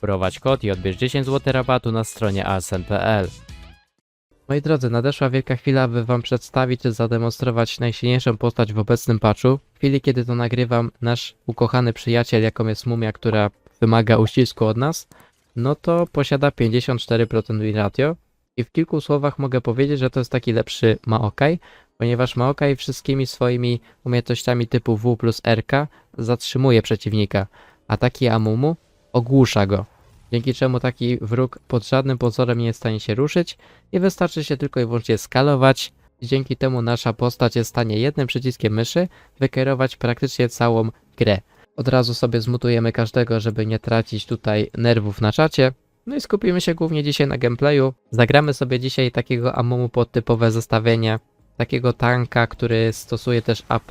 Wprowadź kod i odbierz 10 zł rabatu na stronie asn.pl. Moi drodzy, nadeszła wielka chwila, by wam przedstawić czy zademonstrować najsilniejszą postać w obecnym patchu. W chwili, kiedy to nagrywam, nasz ukochany przyjaciel, jaką jest mumia, która wymaga uścisku od nas, no to posiada 54% win ratio. I w kilku słowach mogę powiedzieć, że to jest taki lepszy Maokai, ponieważ Maokai wszystkimi swoimi umiejętnościami typu W plus RK zatrzymuje przeciwnika, a taki Amumu ogłusza go. Dzięki czemu taki wróg pod żadnym pozorem nie jest w stanie się ruszyć i wystarczy się tylko i wyłącznie skalować. Dzięki temu nasza postać jest w stanie jednym przyciskiem myszy wykierować praktycznie całą grę. Od razu sobie zmutujemy każdego, żeby nie tracić tutaj nerwów na czacie. No i skupimy się głównie dzisiaj na gameplayu. Zagramy sobie dzisiaj takiego Amumu pod typowe zestawienie, takiego tanka, który stosuje też AP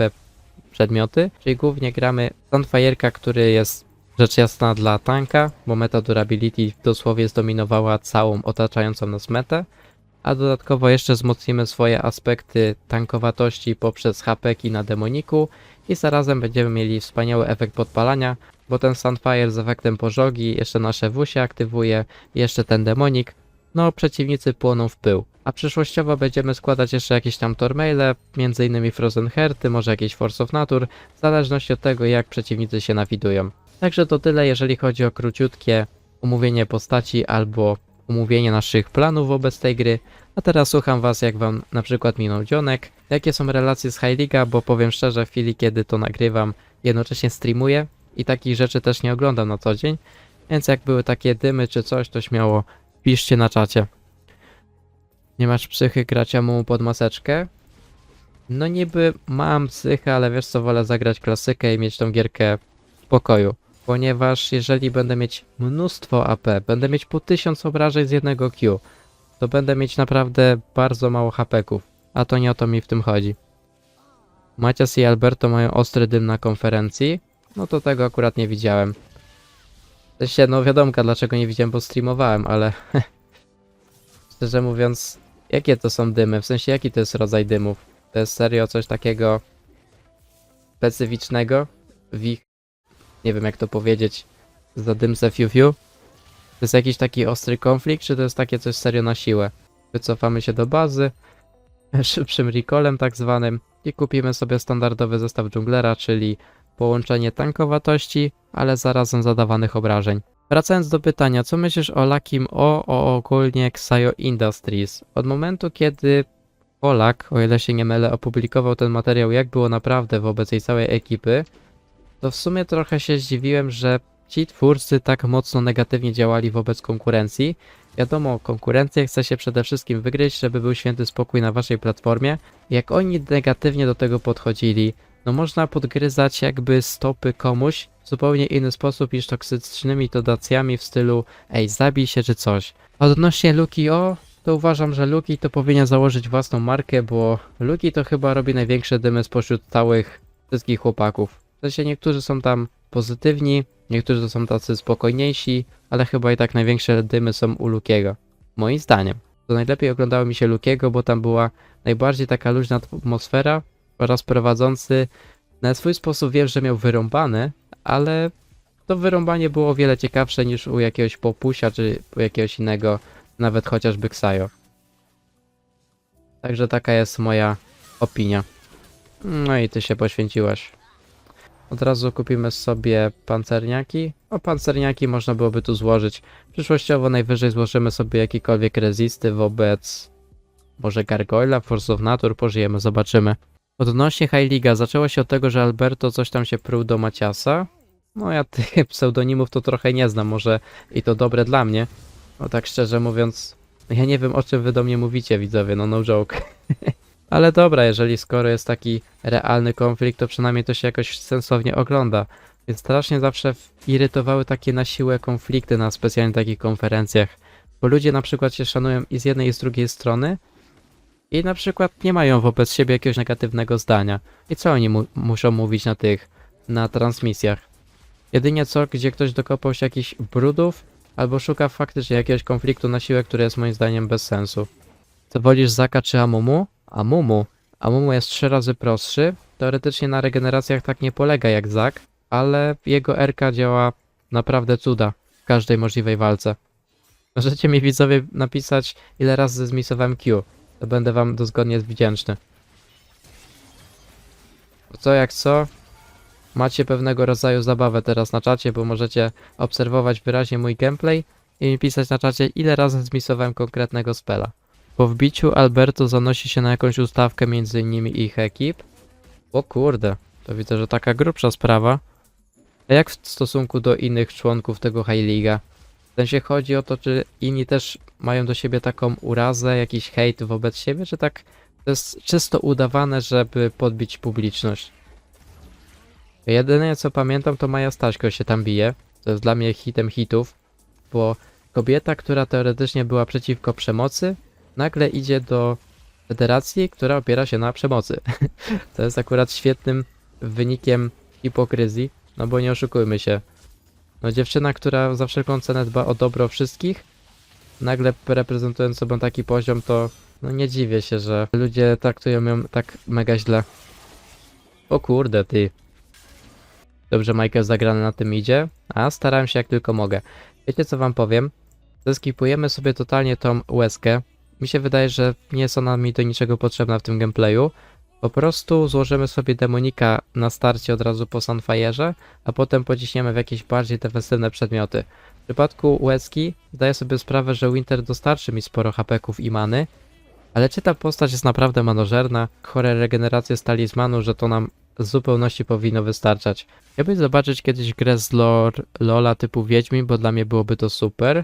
przedmioty, czyli głównie gramy Sunfire'ka, który jest rzecz jasna dla tanka, bo meta durability dosłownie zdominowała całą otaczającą nas metę, a dodatkowo jeszcze wzmocnimy swoje aspekty tankowatości poprzez hapeki na demoniku i zarazem będziemy mieli wspaniały efekt podpalania, bo ten Sunfire z efektem pożogi, jeszcze nasze W się aktywuje, jeszcze ten demonik, no przeciwnicy płoną w pył. A przyszłościowo będziemy składać jeszcze jakieś tam tormaile, innymi Frozen Hearty, może jakieś Force of Nature, w zależności od tego jak przeciwnicy się nawidują. Także to tyle, jeżeli chodzi o króciutkie omówienie postaci albo omówienie naszych planów wobec tej gry. A teraz słucham was, jak wam na przykład minął dzionek, jakie są relacje z High League'a, bo powiem szczerze, w chwili kiedy to nagrywam, jednocześnie streamuję i takich rzeczy też nie oglądam na co dzień, więc jak były takie dymy czy coś, to śmiało piszcie na czacie. Nie masz psychy gracia mu pod maseczkę? No niby mam psychę, ale wiesz co, wolę zagrać klasykę i mieć tą gierkę w pokoju. Ponieważ jeżeli będę mieć mnóstwo AP, będę mieć po 1000 obrażeń z jednego Q, to będę mieć naprawdę bardzo mało hapeków. A to nie o to mi w tym chodzi. Macias i Alberto mają ostry dym na konferencji. No to tego akurat nie widziałem. W sensie, no wiadomka dlaczego nie widziałem, bo streamowałem, ale... Szczerze mówiąc, jakie to są dymy? W sensie, jaki to jest rodzaj dymów? To jest serio coś takiego... specyficznego w ich... Nie wiem jak to powiedzieć... Za dymce fiu fiu? To jest jakiś taki ostry konflikt, czy to jest takie coś serio na siłę? Wycofamy się do bazy, szybszym recallem tak zwanym i kupimy sobie standardowy zestaw dżunglera, czyli połączenie tankowatości, ale zarazem zadawanych obrażeń. Wracając do pytania, co myślisz o Lakim O, o ogólnie Xayo Industries? Od momentu, kiedy Polak, o ile się nie mylę, opublikował ten materiał, jak było naprawdę wobec jej całej ekipy, to w sumie trochę się zdziwiłem, że ci twórcy tak mocno negatywnie działali wobec konkurencji. Wiadomo, konkurencja chce się przede wszystkim wygryźć, żeby był święty spokój na waszej platformie. Jak oni negatywnie do tego podchodzili, no można podgryzać jakby stopy komuś w zupełnie inny sposób niż toksycznymi dodacjami w stylu ej, zabij się czy coś. Odnośnie Luki O, to uważam, że Luki to powinien założyć własną markę, bo Luki to chyba robi największe dymy spośród całych wszystkich chłopaków. W sensie niektórzy są tam pozytywni, niektórzy to są tacy spokojniejsi, ale chyba i tak największe dymy są u Lukiego. Moim zdaniem. To najlepiej oglądało mi się Lukiego, bo tam była najbardziej taka luźna atmosfera oraz prowadzący na swój sposób wiem, że miał wyrąbane, ale to wyrąbanie było o wiele ciekawsze niż u jakiegoś popusia czy u jakiegoś innego, nawet chociażby Xayo. Także taka jest moja opinia. No i ty się poświęciłaś. Od razu kupimy sobie pancerniaki. O pancerniaki można byłoby tu złożyć. Przyszłościowo najwyżej złożymy sobie jakiekolwiek rezisty wobec może Gargoyla, Force of Nature, pożyjemy, zobaczymy. Odnośnie High League'a zaczęło się od tego, że Alberto coś tam się pruł do Maciasa. No ja tych pseudonimów to trochę nie znam, może i to dobre dla mnie. No tak szczerze mówiąc, ja nie wiem o czym wy do mnie mówicie widzowie, no no joke. Ale dobra, jeżeli skoro jest taki realny konflikt, to przynajmniej to się jakoś sensownie ogląda. Więc strasznie zawsze irytowały takie na siłę konflikty na specjalnie takich konferencjach. Bo ludzie na przykład się szanują i z jednej i z drugiej strony i na przykład nie mają wobec siebie jakiegoś negatywnego zdania. I co oni mu muszą mówić na tych, na transmisjach? Jedynie co, gdzie ktoś dokopał się jakichś brudów, albo szuka faktycznie jakiegoś konfliktu na siłę, który jest moim zdaniem bez sensu. To wolisz Zaka czy Amumu? Amumu. Amumu jest trzy razy prostszy. Teoretycznie na regeneracjach tak nie polega jak Zak, ale jego RK działa naprawdę cuda. każdej możliwej walce. Możecie mi widzowie napisać, ile razy zmisowałem Q. To będę wam dozgodnie wdzięczny. Co jak co? Macie pewnego rodzaju zabawę teraz na czacie, bo możecie obserwować wyraźnie mój gameplay i mi pisać na czacie, ile razy zmisowałem konkretnego spela. Po wbiciu Alberto zanosi się na jakąś ustawkę między nimi i ich ekip. O kurde, to widzę, że taka grubsza sprawa. A jak w stosunku do innych członków tego High League'a? W sensie chodzi o to, czy inni też mają do siebie taką urazę, jakiś hejt wobec siebie, czy tak to jest czysto udawane, żeby podbić publiczność? Jedyne co pamiętam to Maja Staśko się tam bije. To jest dla mnie hitem hitów, bo kobieta, która teoretycznie była przeciwko przemocy, nagle idzie do federacji, która opiera się na przemocy. to jest akurat świetnym wynikiem hipokryzji, no bo nie oszukujmy się. No dziewczyna, która za wszelką cenę dba o dobro wszystkich, nagle reprezentując sobą taki poziom, to no nie dziwię się, że ludzie traktują ją tak mega źle. O kurde, ty. Dobrze Michael zagrany na tym idzie, a starałem się jak tylko mogę. Wiecie co wam powiem? Zeskipujemy sobie totalnie tą łezkę. Mi się wydaje, że nie jest ona mi do niczego potrzebna w tym gameplayu. Po prostu złożymy sobie demonika na starcie od razu po Sunfire'ze, a potem pociśniemy w jakieś bardziej defensywne przedmioty. W przypadku łezki zdaję sobie sprawę, że Winter dostarczy mi sporo hapeków i many, ale czy ta postać jest naprawdę manożerna? Chore regeneracje z talizmanu, że to nam w zupełności powinno wystarczać. Chciałbym zobaczyć kiedyś grę z lore, Lola typu Wiedźmin, bo dla mnie byłoby to super.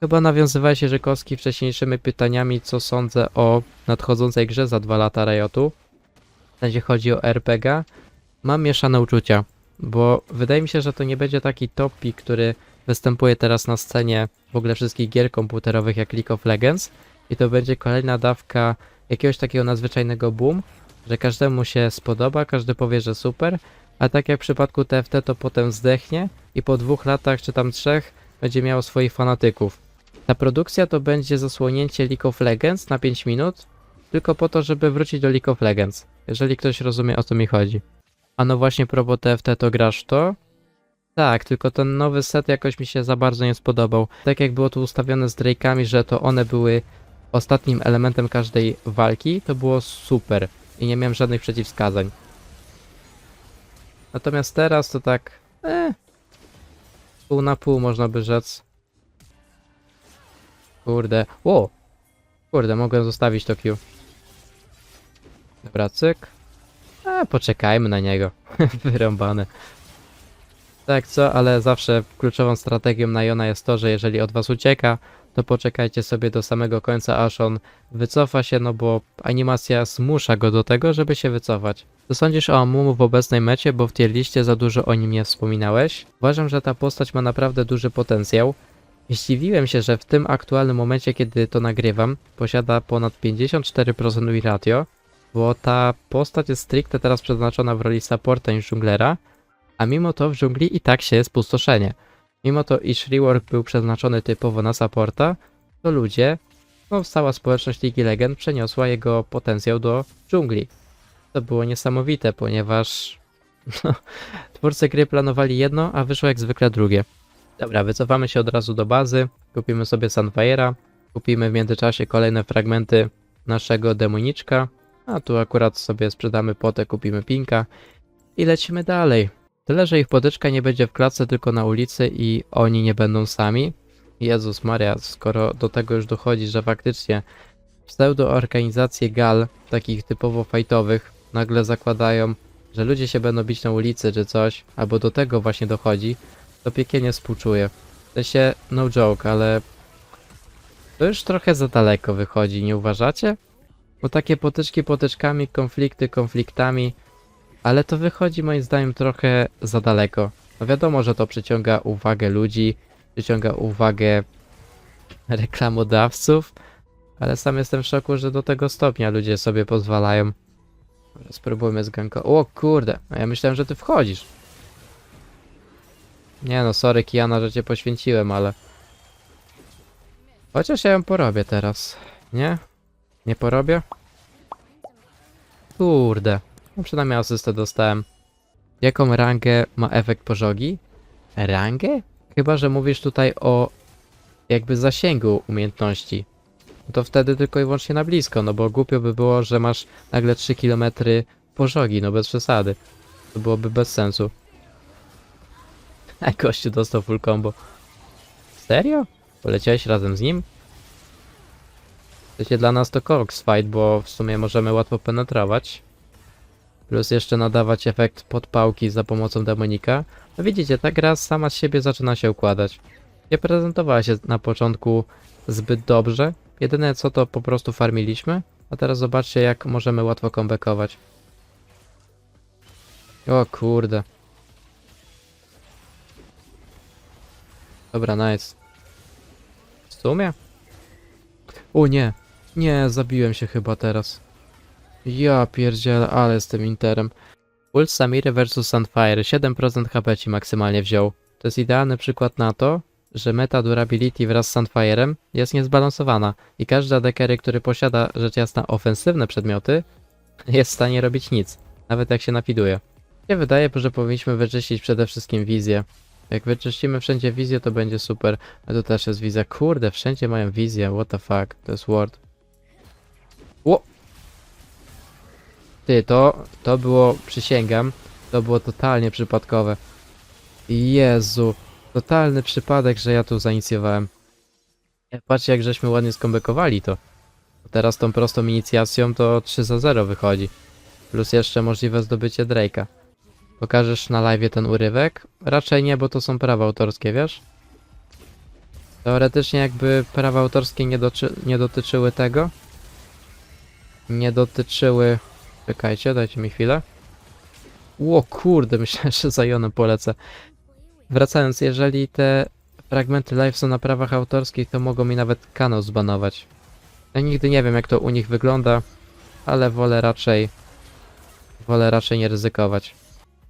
Chyba nawiązywałeś się Żykowski wcześniejszymi pytaniami, co sądzę o nadchodzącej grze za dwa lata Riotu. W sensie chodzi o RPG. Mam mieszane uczucia, bo wydaje mi się, że to nie będzie taki topi, który występuje teraz na scenie w ogóle wszystkich gier komputerowych jak League of Legends i to będzie kolejna dawka jakiegoś takiego nadzwyczajnego boom, że każdemu się spodoba, każdy powie, że super, a tak jak w przypadku TFT to potem zdechnie i po dwóch latach czy tam trzech będzie miało swoich fanatyków. Ta produkcja to będzie zasłonięcie League of Legends na 5 minut, tylko po to, żeby wrócić do League of Legends, jeżeli ktoś rozumie o co mi chodzi. A no właśnie propos TFT to grasz to? Tak, tylko ten nowy set jakoś mi się za bardzo nie spodobał. Tak jak było tu ustawione z Drake'ami, że to one były ostatnim elementem każdej walki, to było super i nie miałem żadnych przeciwwskazań. Natomiast teraz to tak, eh, pół na pół można by rzec. Kurde, o! Kurde, mogę zostawić to Q. Dobra, cyk. A, poczekajmy na niego. Wyrąbane. Tak co, ale zawsze kluczową strategią na Jona jest to, że jeżeli od was ucieka, to poczekajcie sobie do samego końca, aż on wycofa się, no bo animacja zmusza go do tego, żeby się wycofać. Co sądzisz o Amumu w obecnej mecie, bo w tier liście za dużo o nim nie wspominałeś? Uważam, że ta postać ma naprawdę duży potencjał. Zdziwiłem się, że w tym aktualnym momencie, kiedy to nagrywam, posiada ponad 54% win ratio, bo ta postać jest stricte teraz przeznaczona w roli supporta niż dżunglera, a mimo to w dżungli i tak się jest pustoszenie. Mimo to, iż rework był przeznaczony typowo na supporta, to ludzie, no cała społeczność Ligi Legend przeniosła jego potencjał do dżungli. To było niesamowite, ponieważ no, twórcy gry planowali jedno, a wyszło jak zwykle drugie. Dobra, wycofamy się od razu do bazy, kupimy sobie Sunfire'a, kupimy w międzyczasie kolejne fragmenty naszego demoniczka, a tu akurat sobie sprzedamy potę, kupimy pinka i lecimy dalej. Tyle, że ich potyczka nie będzie w klatce, tylko na ulicy i oni nie będą sami. Jezus Maria, skoro do tego już dochodzi, że faktycznie pseudo-organizacje gal, takich typowo fajtowych, nagle zakładają, że ludzie się będą bić na ulicy czy coś, albo do tego właśnie dochodzi, to piekielnie współczuję. W sensie, no joke, ale to już trochę za daleko wychodzi, nie uważacie? Bo takie potyczki potyczkami, konflikty konfliktami, ale to wychodzi moim zdaniem trochę za daleko. No wiadomo, że to przyciąga uwagę ludzi, przyciąga uwagę reklamodawców, ale sam jestem w szoku, że do tego stopnia ludzie sobie pozwalają. Spróbujmy z ganko. O kurde, a ja myślałem, że ty wchodzisz. Nie no, sorry Kiana, że cię poświęciłem, ale... Chociaż ja ją porobię teraz, nie? Nie porobię? Kurde. No przynajmniej asystę dostałem. Jaką rangę ma efekt pożogi? Rangę? Chyba, że mówisz tutaj o jakby zasięgu umiejętności. No to wtedy tylko i wyłącznie na blisko, no bo głupio by było, że masz nagle 3 km pożogi, no bez przesady. To byłoby bez sensu. A gościu dostał full combo. Serio? Poleciałeś razem z nim? To się dla nas to Cox fight, bo w sumie możemy łatwo penetrować. Plus jeszcze nadawać efekt podpałki za pomocą demonika. No widzicie, ta gra sama z siebie zaczyna się układać. Nie prezentowała się na początku zbyt dobrze. Jedyne co to po prostu farmiliśmy. A teraz zobaczcie jak możemy łatwo comebackować. O kurde. Dobra, nice. W sumie? O nie. Nie, zabiłem się chyba teraz. Ja pierdzielę, ale jestem interem. Ult Samiry vs Sunfire 7% HP ci maksymalnie wziął. To jest idealny przykład na to, że meta durability wraz z Sunfire'em jest niezbalansowana i każdy AD który posiada rzecz jasna ofensywne przedmioty jest w stanie robić nic, nawet jak się napiduje. Się wydaje, że powinniśmy wyczyścić przede wszystkim wizję. Jak wyczyścimy wszędzie wizję, to będzie super. A tu też jest wizja. Kurde, wszędzie mają wizję. What the fuck? To jest word. Ło! Ty, to, to było, przysięgam, to było totalnie przypadkowe. Jezu, totalny przypadek, że ja tu zainicjowałem. Patrzcie, jak żeśmy ładnie skombekowali to. Teraz tą prostą inicjacją to 3 za 0 wychodzi. Plus jeszcze możliwe zdobycie Drake'a. Pokażesz na live ten urywek? Raczej nie, bo to są prawa autorskie, wiesz? Teoretycznie jakby prawa autorskie nie, nie dotyczyły tego. Nie dotyczyły... Czekajcie, dajcie mi chwilę. Ło kurde, myślałem, że za Jonem polecę. Wracając, jeżeli te fragmenty live są na prawach autorskich, to mogą mi nawet kanał zbanować. Ja nigdy nie wiem jak to u nich wygląda, ale wolę raczej... Wolę raczej nie ryzykować.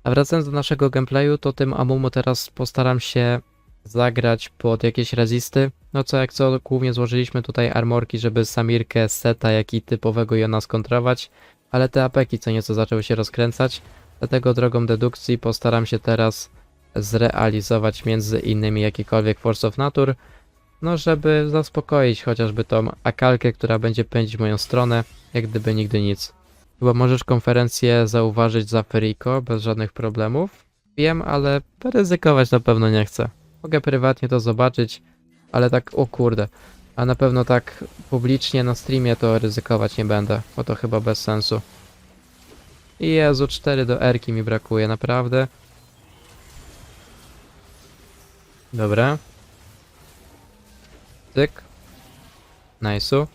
A wracając do naszego gameplayu, to tym Amumu teraz postaram się zagrać pod jakieś rezisty. No co jak co, głównie złożyliśmy tutaj armorki, żeby Samirkę, Seta, jak i typowego Jona skontrować, ale te apeki co nieco zaczęły się rozkręcać, dlatego drogą dedukcji postaram się teraz zrealizować między innymi jakikolwiek Force of Nature, no żeby zaspokoić chociażby tą akalkę, która będzie pędzić moją stronę, jak gdyby nigdy nic. Chyba możesz konferencję zauważyć za Feriko bez żadnych problemów. Wiem, ale ryzykować na pewno nie chcę. Mogę prywatnie to zobaczyć, ale tak, o kurde. A na pewno tak publicznie na streamie to ryzykować nie będę, bo to chyba bez sensu. Jezu, 4 do Erki mi brakuje, naprawdę. Dobra. Tyk. Nice'u.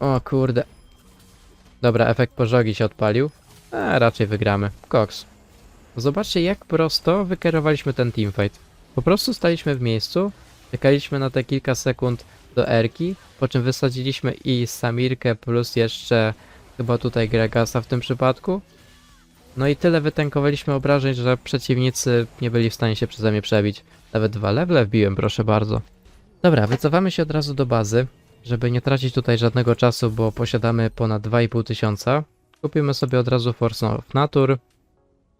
O kurde. Dobra, efekt pożogi się odpalił. A raczej wygramy. Cox. Zobaczcie jak prosto wykierowaliśmy ten teamfight. Po prostu staliśmy w miejscu, czekaliśmy na te kilka sekund do Erki, po czym wysadziliśmy i Samirkę plus jeszcze chyba tutaj Gregasa w tym przypadku. No i tyle wytankowaliśmy obrażeń, że przeciwnicy nie byli w stanie się przeze mnie przebić. Nawet dwa levele wbiłem, proszę bardzo. Dobra, wycofamy się od razu do bazy, żeby nie tracić tutaj żadnego czasu, bo posiadamy ponad 2,5 tysiąca. Kupimy sobie od razu Force of Nature,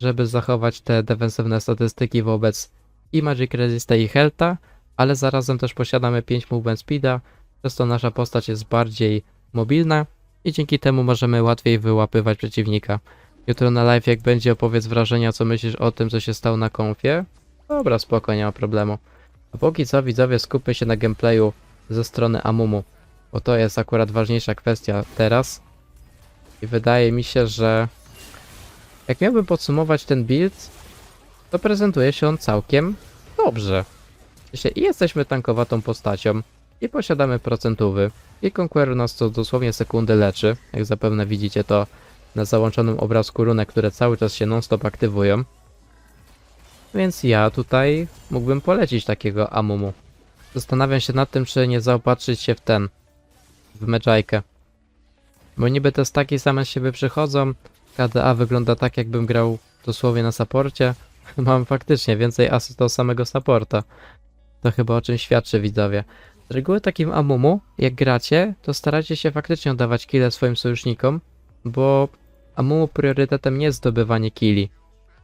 żeby zachować te defensywne statystyki wobec i Magic Resista i Helta, ale zarazem też posiadamy 5 movement speeda, przez to nasza postać jest bardziej mobilna i dzięki temu możemy łatwiej wyłapywać przeciwnika. Jutro na live jak będzie opowiedz wrażenia, co myślisz o tym, co się stało na konfie. Dobra, spoko, nie ma problemu. A póki co widzowie skupmy się na gameplayu ze strony Amumu, bo to jest akurat ważniejsza kwestia teraz. I wydaje mi się, że jak miałbym podsumować ten build, to prezentuje się on całkiem dobrze. I jesteśmy tankowatą postacią, i posiadamy procentówy, i Conqueror nas co dosłownie sekundy leczy, jak zapewne widzicie to na załączonym obrazku runek, które cały czas się non-stop aktywują. Więc ja tutaj mógłbym polecić takiego Amumu. Zastanawiam się nad tym, czy nie zaopatrzyć się w ten, w Medjaykę. Bo niby te staki same z siebie przychodzą, KDA wygląda tak jakbym grał dosłownie na saporcie. Mam faktycznie więcej asyst od samego supporta. To chyba o czym świadczy widzowie. Z reguły takim Amumu, jak gracie, to starajcie się faktycznie oddawać kile swoim sojusznikom, bo Amumu priorytetem nie jest zdobywanie killi.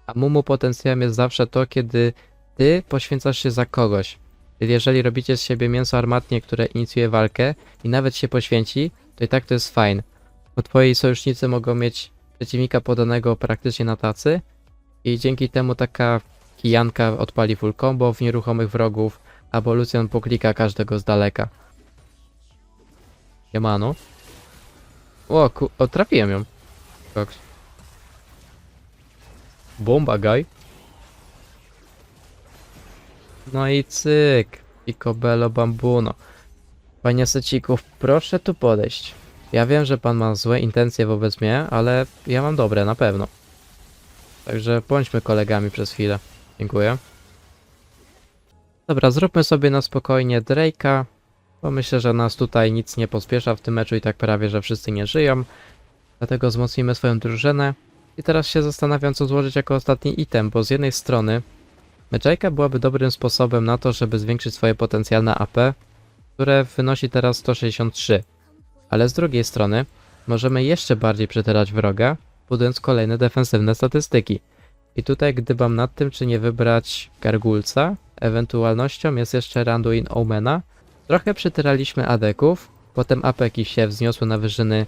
Amumu potencjałem jest zawsze to, kiedy ty poświęcasz się za kogoś. Jeżeli robicie z siebie mięso armatnie, które inicjuje walkę i nawet się poświęci, to i tak to jest fajne. Bo twoi sojusznicy mogą mieć przeciwnika podanego praktycznie na tacy i dzięki temu taka kijanka odpali full combo w nieruchomych wrogów, albo Lucian poklika każdego z daleka. Siemano. O, ku... o, trafiłem ją. Koks. Bomba, guy. No i cyk. Picobello bambuno. Panie Secików, proszę tu podejść. Ja wiem, że pan ma złe intencje wobec mnie, ale ja mam dobre, na pewno. Także bądźmy kolegami przez chwilę. Dziękuję. Dobra, zróbmy sobie na spokojnie Drake'a, bo myślę, że nas tutaj nic nie pospiesza w tym meczu i tak prawie, że wszyscy nie żyją. Dlatego wzmocnimy swoją drużynę. I teraz się zastanawiam, co złożyć jako ostatni item, bo z jednej strony Meczajka byłaby dobrym sposobem na to, żeby zwiększyć swoje potencjalne AP, które wynosi teraz 163. Ale z drugiej strony możemy jeszcze bardziej przetyrać wroga, budując kolejne defensywne statystyki. I tutaj gdybam nad tym, czy nie wybrać Gargulca, ewentualnością jest jeszcze Randuin Omena. Trochę przytyraliśmy adeków, potem apeki się wzniosły na wyżyny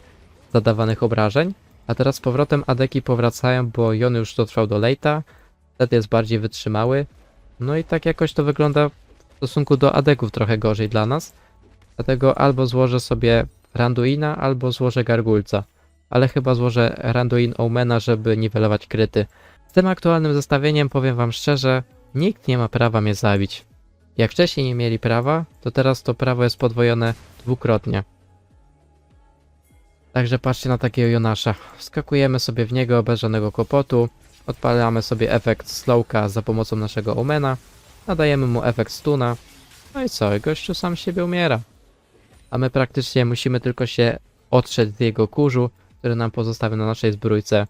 zadawanych obrażeń, a teraz z powrotem adeki powracają, bo Jon już dotrwał do late'a, wtedy jest bardziej wytrzymały. No i tak jakoś to wygląda w stosunku do adeków trochę gorzej dla nas. Dlatego albo złożę sobie Randuina, albo złożę Gargulca. Ale chyba złożę Randuin Omena, żeby niwelować kryty. Z tym aktualnym zestawieniem powiem wam szczerze, nikt nie ma prawa mnie zabić. Jak wcześniej nie mieli prawa, to teraz to prawo jest podwojone dwukrotnie. Także patrzcie na takiego Jonasza. Wskakujemy sobie w niego bez żadnego kłopotu. Odpalamy sobie efekt slowka za pomocą naszego omena. Nadajemy mu efekt stuna. No i co? Gościu sam siebie umiera. A my praktycznie musimy tylko się otrzeć z jego kurzu, który nam pozostawił na naszej zbrójce.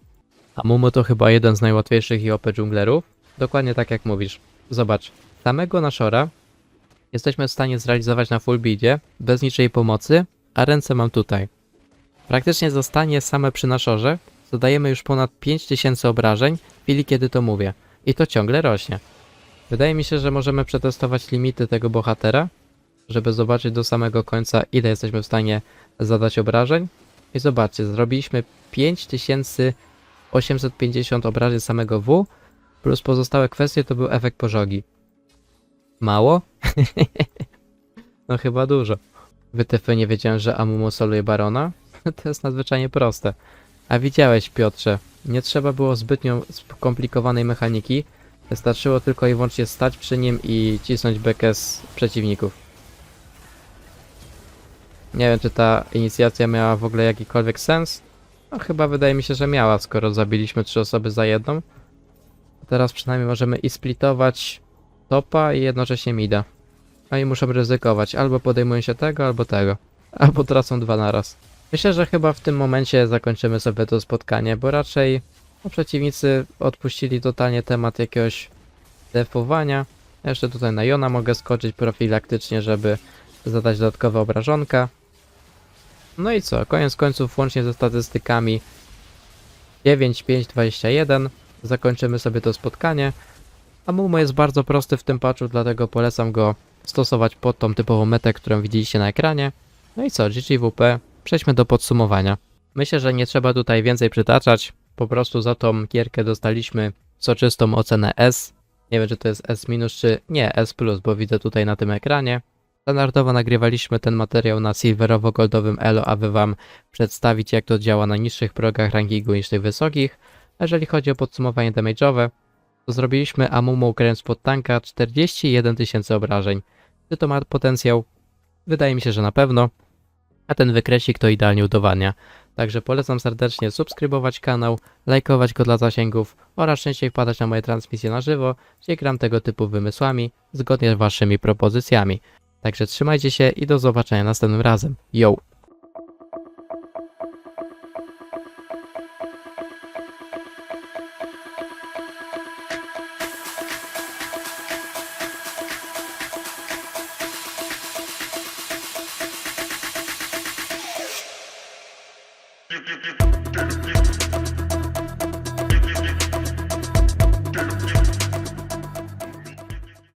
A Mumu to chyba jeden z najłatwiejszych i OP dżunglerów. Dokładnie tak jak mówisz. Zobacz, samego Nashora jesteśmy w stanie zrealizować na full buildzie, bez niczej pomocy, a ręce mam tutaj. Praktycznie zostanie same przy Nashorze, zadajemy już ponad 5000 obrażeń w chwili kiedy to mówię. I to ciągle rośnie. Wydaje mi się, że możemy przetestować limity tego bohatera, żeby zobaczyć do samego końca ile jesteśmy w stanie zadać obrażeń. I zobaczcie, zrobiliśmy 5850 obrażeń samego W, plus pozostałe kwestie to był efekt pożogi. Mało? no chyba dużo. Wytyfy nie wiedziałem, że Amumu soluje Barona? to jest nadzwyczajnie proste. A widziałeś, Piotrze, nie trzeba było zbytnio skomplikowanej mechaniki, wystarczyło tylko i wyłącznie stać przy nim i cisnąć bekę z przeciwników. Nie wiem, czy ta inicjacja miała w ogóle jakikolwiek sens. No chyba wydaje mi się, że miała, skoro zabiliśmy trzy osoby za jedną. Teraz przynajmniej możemy i splitować topa i jednocześnie mida. No i muszą ryzykować, albo podejmują się tego, albo tego. Albo tracą dwa naraz. Myślę, że chyba w tym momencie zakończymy sobie to spotkanie, bo raczej no, przeciwnicy odpuścili totalnie temat jakiegoś defowania. Ja Jeszcze tutaj na Jona mogę skoczyć profilaktycznie, żeby zadać dodatkowe obrażonka. No i co, koniec końców łącznie ze statystykami 9, 5, 21 zakończymy sobie to spotkanie. A Mumu jest bardzo prosty w tym patchu, dlatego polecam go stosować pod tą typową metę, którą widzieliście na ekranie. No i co, GGWP, przejdźmy do podsumowania. Myślę, że nie trzeba tutaj więcej przytaczać, po prostu za tą gierkę dostaliśmy soczystą ocenę S. Nie wiem, czy to jest S- czy nie, S+, bo widzę tutaj na tym ekranie. Standardowo nagrywaliśmy ten materiał na silverowo-goldowym Elo, aby Wam przedstawić jak to działa na niższych progach rankingu niż tych wysokich. Jeżeli chodzi o podsumowanie damage'owe, to zrobiliśmy Amumu grając pod tanka 41 tysięcy obrażeń. Czy to ma potencjał? Wydaje mi się, że na pewno. A ten wykresik to idealnie udowadnia. Także polecam serdecznie subskrybować kanał, lajkować go dla zasięgów oraz częściej wpadać na moje transmisje na żywo, gdzie gram tego typu wymysłami zgodnie z waszymi propozycjami. Także trzymajcie się i do zobaczenia następnym razem. Yo!